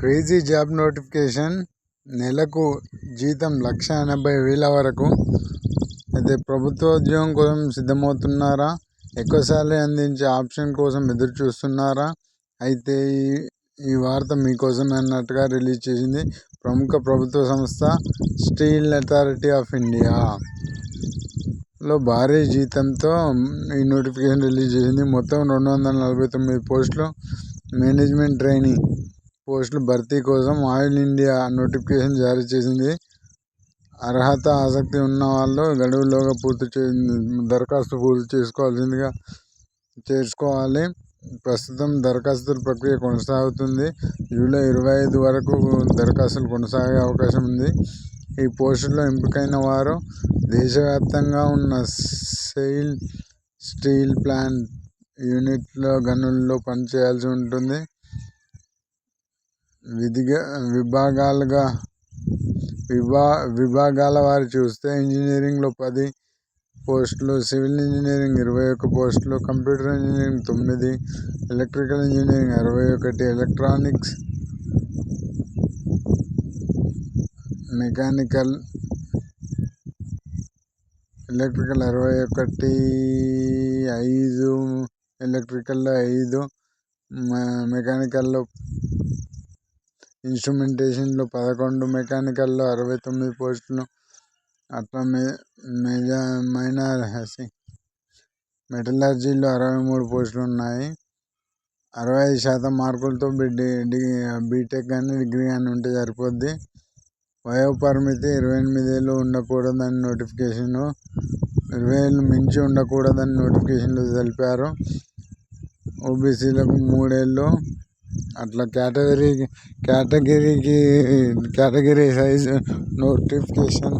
Crazy job notification నెలకు జీతం లక్ష ఎనభై వేల వరకు. అయితే ప్రభుత్వ ఉద్యోగం కోసం సిద్ధమవుతున్నారా? ఎక్కువ శాలరీ అందించే ఆప్షన్ కోసం ఎదురు చూస్తున్నారా అయితే ఈ ఈ వార్త మీకోసం అన్నట్టుగా రిలీజ్ చేసింది ప్రముఖ ప్రభుత్వ సంస్థ స్టీల్ అథారిటీ ఆఫ్ ఇండియా. లో భారీ జీతంతో ఈ నోటిఫికేషన్ రిలీజ్ చేసింది. మొత్తం రెండు వందల నలభై తొమ్మిది పోస్టులు మేనేజ్మెంట్ ట్రైనింగ్ పోస్టుల భర్తీ కోసం ఆయిల్ ఇండియా నోటిఫికేషన్ జారీ చేసింది. అర్హత ఆసక్తి ఉన్న వాళ్ళు గడువులోగా పూర్తి చే దరఖాస్తు పూర్తి చేసుకోవాల్సిందిగా చేసుకోవాలి ప్రస్తుతం దరఖాస్తుల ప్రక్రియ కొనసాగుతుంది. జూలై ఇరవై ఐదు వరకు దరఖాస్తులు కొనసాగే అవకాశం ఉంది. ఈ పోస్టులో ఎంపికైన వారు దేశవ్యాప్తంగా ఉన్న సెయిల్ స్టీల్ ప్లాంట్ యూనిట్లో గనుల్లో పనిచేయాల్సి ఉంటుంది. విధిగా విభాగాలుగా విభా విభాగాల వారు చూస్తే ఇంజనీరింగ్లో పది పోస్టులు సివిల్ ఇంజనీరింగ్ ఇరవై ఒక్క పోస్టులు కంప్యూటర్ ఇంజనీరింగ్ తొమ్మిది ఎలక్ట్రికల్ ఇంజనీరింగ్ అరవై ఒకటి ఎలక్ట్రానిక్స్ మెకానికల్ ఎలక్ట్రికల్ అరవై ఒకటి ఐదు ఎలక్ట్రికల్లో ఐదు మెకానికల్లో ఇన్స్ట్రుమెంటేషన్లో పదకొండు మెకానికల్లో అరవై తొమ్మిది పోస్టులు అట్లా మే మెజా మైనర్ మెటలర్జీలో అరవై మూడు పోస్టులు ఉన్నాయి అరవై ఐదు శాతం మార్కులతో బి బీటెక్ కానీ డిగ్రీ కానీ ఉంటే సరిపోద్ది. వయోపరిమితి ఇరవై ఎనిమిది ఏళ్ళు ఉండకూడదని నోటిఫికేషను ఇరవై ఏళ్ళు మించి ఉండకూడదని నోటిఫికేషన్లో తెలిపారు. ఓబీసీలకు మూడేళ్ళు అట్లా కేటగిరీ కేటగిరీకి కేటగిరీ సైజ్ నోటిఫికేషన్